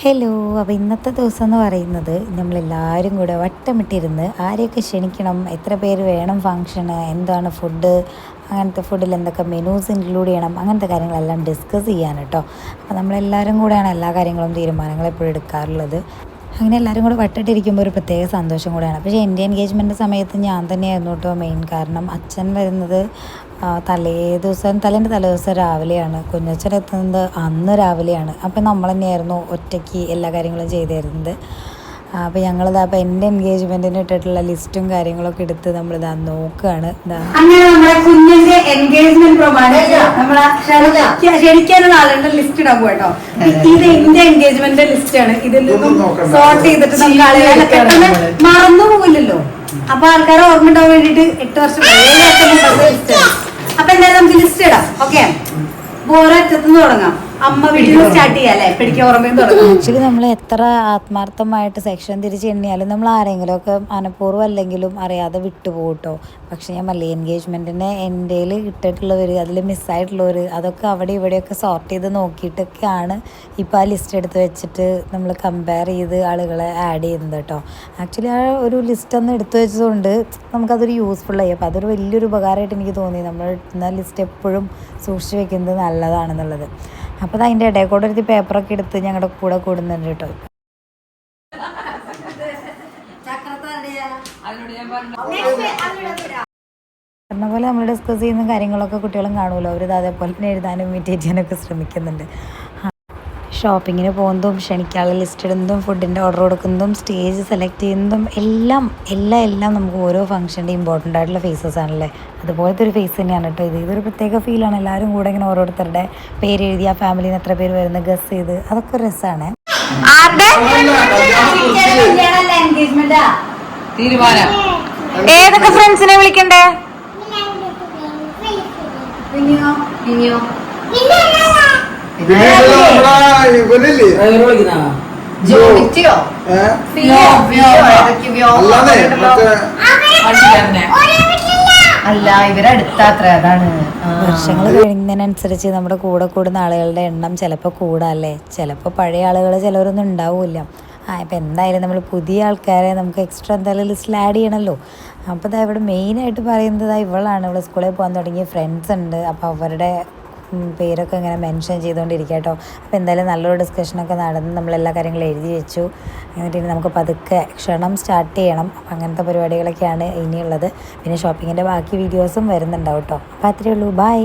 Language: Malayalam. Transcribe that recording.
ഹലോ അപ്പോൾ ഇന്നത്തെ ദിവസം എന്ന് പറയുന്നത് നമ്മളെല്ലാവരും കൂടെ വട്ടമിട്ടിരുന്ന് ആരെയൊക്കെ ക്ഷണിക്കണം എത്ര പേര് വേണം ഫങ്ഷന് എന്താണ് ഫുഡ് അങ്ങനത്തെ ഫുഡിൽ എന്തൊക്കെ മെനൂസ് ഇൻക്ലൂഡ് ചെയ്യണം അങ്ങനത്തെ കാര്യങ്ങളെല്ലാം ഡിസ്കസ് ചെയ്യാൻ കേട്ടോ. അപ്പോൾ നമ്മളെല്ലാവരും കൂടെയാണ് എല്ലാ കാര്യങ്ങളും തീരുമാനങ്ങൾ എപ്പോഴും എടുക്കാറുള്ളത്. അങ്ങനെ എല്ലാവരും കൂടെ വട്ടിട്ടിരിക്കുമ്പോൾ ഒരു പ്രത്യേക സന്തോഷം കൂടെയാണ്. പക്ഷേ എന്റെ എൻഗേജ്മെന്റ് സമയത്ത് ഞാൻ തന്നെയായിരുന്നു കേട്ടോ മെയിൻ കാരണം. അച്ഛൻ വരുന്നത് തലേ ദിവസം തലേന്റെ തലേ ദിവസം രാവിലെയാണ്. കുഞ്ഞച്ഛൻ എത്തുന്നത് അന്ന് രാവിലെയാണ്. അപ്പം നമ്മൾ തന്നെയായിരുന്നു ഒറ്റയ്ക്ക് എല്ലാ കാര്യങ്ങളും ചെയ്തു തരുന്നത് അപ്പോൾ ഞങ്ങളിതാ അപ്പോൾ എന്റെ എൻഗേജ്മെന്റിന് ഇട്ടിട്ടുള്ള ലിസ്റ്റും കാര്യങ്ങളൊക്കെ എടുത്ത് നമ്മളിതാ നോക്കുകയാണ് ഇതാ. അങ്ങനെ നമ്മുടെ കുഞ്ഞിന്റെ എൻഗേജ്മെന്റ് പ്രമാണിച്ച് നമ്മളെ ക്ഷണിക്ക- ക്ഷണിക്കാനുള്ള ആളുടെ ലിസ്റ്റ് ഇടാൻ പോട്ടോ ഇത് എന്റെ എൻഗേജ്മെന്റിന്റെ ലിസ്റ്റ് ആണ്. ഇതിൽ നിന്നും സോർട്ട് ചെയ്തിട്ട് നമുക്ക് ആളുകളെ പെട്ടെന്ന് മറന്നു പോകില്ലല്ലോ അപ്പൊ ആൾക്കാരെ ഓർമ്മ ഉണ്ടാവാൻ വേണ്ടിട്ട് എട്ട് വർഷം ഏഴ് അപ്പൊ എന്തായാലും നമുക്ക് ലിസ്റ്റ് ഇടാം. ഓക്കെ? ഓരോ അറ്റത്തുനിന്ന് തുടങ്ങാം. അമ്മ വീട്ടിൽ സ്റ്റാർട്ട് ഓർമ്മയും തുടങ്ങാം. ആക്ച്വലി നമ്മൾ എത്ര ആത്മാർത്ഥമായിട്ട് സെക്ഷൻ തിരിച്ച് എണ്ണിയാലും നമ്മൾ ആരെങ്കിലും ഒക്കെ മനഃപൂർവം അല്ലെങ്കിലും അറിയാതെ വിട്ടുപോകട്ടോ. കേട്ടോ പക്ഷെ ഞാൻ മല്ലി എൻഗേജ്മെന്റിന് എന്റെ ഇട്ടിട്ടുള്ളവർ അതിൽ മിസ്സായിട്ടുള്ളവർ അതൊക്കെ അവിടെ ഇവിടെയൊക്കെ സോർട്ട് ചെയ്ത് നോക്കിയിട്ടൊക്കെയാണ് ഇപ്പോൾ ആ ലിസ്റ്റ് എടുത്ത് വെച്ചിട്ട് നമ്മൾ കമ്പയർ ചെയ്ത് ആളുകളെ ആഡ് ചെയ്യുന്നത് കേട്ടോ. ആക്ച്വലി ആ ഒരു ലിസ്റ്റ് ഒന്ന് എടുത്തു വെച്ചതുകൊണ്ട് നമുക്കതൊരു ആയി. അപ്പോൾ അതൊരു വലിയൊരു ഉപകാരമായിട്ട് എനിക്ക് തോന്നി. നമ്മൾ ലിസ്റ്റ് എപ്പോഴും സൂക്ഷിച്ച് വെക്കുന്നത് നല്ലതാണെന്നുള്ളത്. അപ്പോൾ അതിന്റെ ഇടയിൽ കൂടെ ഒരു പേപ്പറൊക്കെ എടുത്ത് ഞങ്ങളുടെ കൂടെ കൂടുന്നുണ്ട് കേട്ടോ. പറഞ്ഞ പോലെ നമ്മൾ ഡിസ്കസ് ചെയ്യുന്ന കാര്യങ്ങളൊക്കെ കുട്ടികളും കാണുമല്ലോ. അവർ അതേപോലെ തന്നെ എഴുതാനും ഇമിറ്റേറ്റ് ചെയ്യാനൊക്കെ ശ്രമിക്കുന്നുണ്ട്. ഷോപ്പിങ്ങിന് പോകുന്നതും ക്ഷണിക്കാനുള്ള ലിസ്റ്റ് ഇടുന്നതും ഫുഡിന്റെ ഓർഡർ കൊടുക്കുന്നതും സ്റ്റേജ് സെലക്ട് ചെയ്യുന്നതും എല്ലാം എല്ലാം എല്ലാം നമുക്ക് ഓരോ ഫംഗ്ഷന്റെ ഇമ്പോർട്ടന്റ് ആയിട്ടുള്ള ഫേസസ് ആണല്ലേ? അതുപോലത്തെ ഒരു ഫേസ് തന്നെയാണ് കേട്ടോ ഇത്. ഇതൊരു പ്രത്യേക ഫീലാണ് എല്ലാവരും കൂടെ ഇങ്ങനെ ഓരോരുത്തരുടെ പേര് എഴുതി ആ ഫാമിലിയിൽ നിന്ന് എത്ര പേര് വരുന്നത് ഗസ് ചെയ്ത്. അതൊക്കെ ഒരു രസമാണ് എൻഗേജ്മെന്റാ തീരുമാനം. ഏതൊക്കെ ഫ്രണ്ട്സിനെ വിളിക്കണ്ടേ? പിന്നെയോ പിന്നെയോ അല്ല ഇവരടുത്താത്ര അതാണ്. വർഷങ്ങൾ കഴിയുന്നതിനനുസരിച്ച് നമ്മുടെ കൂടെ കൂടുന്ന ആളുകളുടെ എണ്ണം ചിലപ്പോൾ കൂടാല്ലേ? ചിലപ്പോൾ പഴയ ആളുകൾ ചിലവരൊന്നും ഉണ്ടാവില്ല. ആ ഇപ്പം എന്തായാലും നമ്മൾ പുതിയ ആൾക്കാരെ നമുക്ക് എക്സ്ട്രാ എന്തായാലും ലിസ്റ്റിൽ ആഡ് ചെയ്യണമല്ലോ അപ്പോൾ ഇതാ ഇവിടെ മെയിനായിട്ട് പറയുന്നത് ഇവളാണ്. ഇവിടെ സ്കൂളിൽ പോകാൻ തുടങ്ങിയ ഫ്രണ്ട്സ് ഉണ്ട്. അപ്പോൾ അവരുടെ പേരൊക്കെ ഇങ്ങനെ മെൻഷൻ ചെയ്തുകൊണ്ടിരിക്കുക കേട്ടോ അപ്പോൾ എന്തായാലും നല്ലൊരു ഡിസ്കഷനൊക്കെ നടന്ന് നമ്മളെല്ലാ കാര്യങ്ങളും എഴുതി വെച്ചു. എന്നിട്ട് ഇനി നമുക്ക് പതുക്കെ ക്ഷണം സ്റ്റാർട്ട് ചെയ്യണം. അപ്പം അങ്ങനത്തെ പരിപാടികളൊക്കെയാണ് ഇനിയുള്ളത്. പിന്നെ ഷോപ്പിങ്ങിന്റെ ബാക്കി വീഡിയോസും വരുന്നുണ്ടാവും കേട്ടോ അപ്പോൾ അത്രയേ ഉള്ളൂ. ബൈ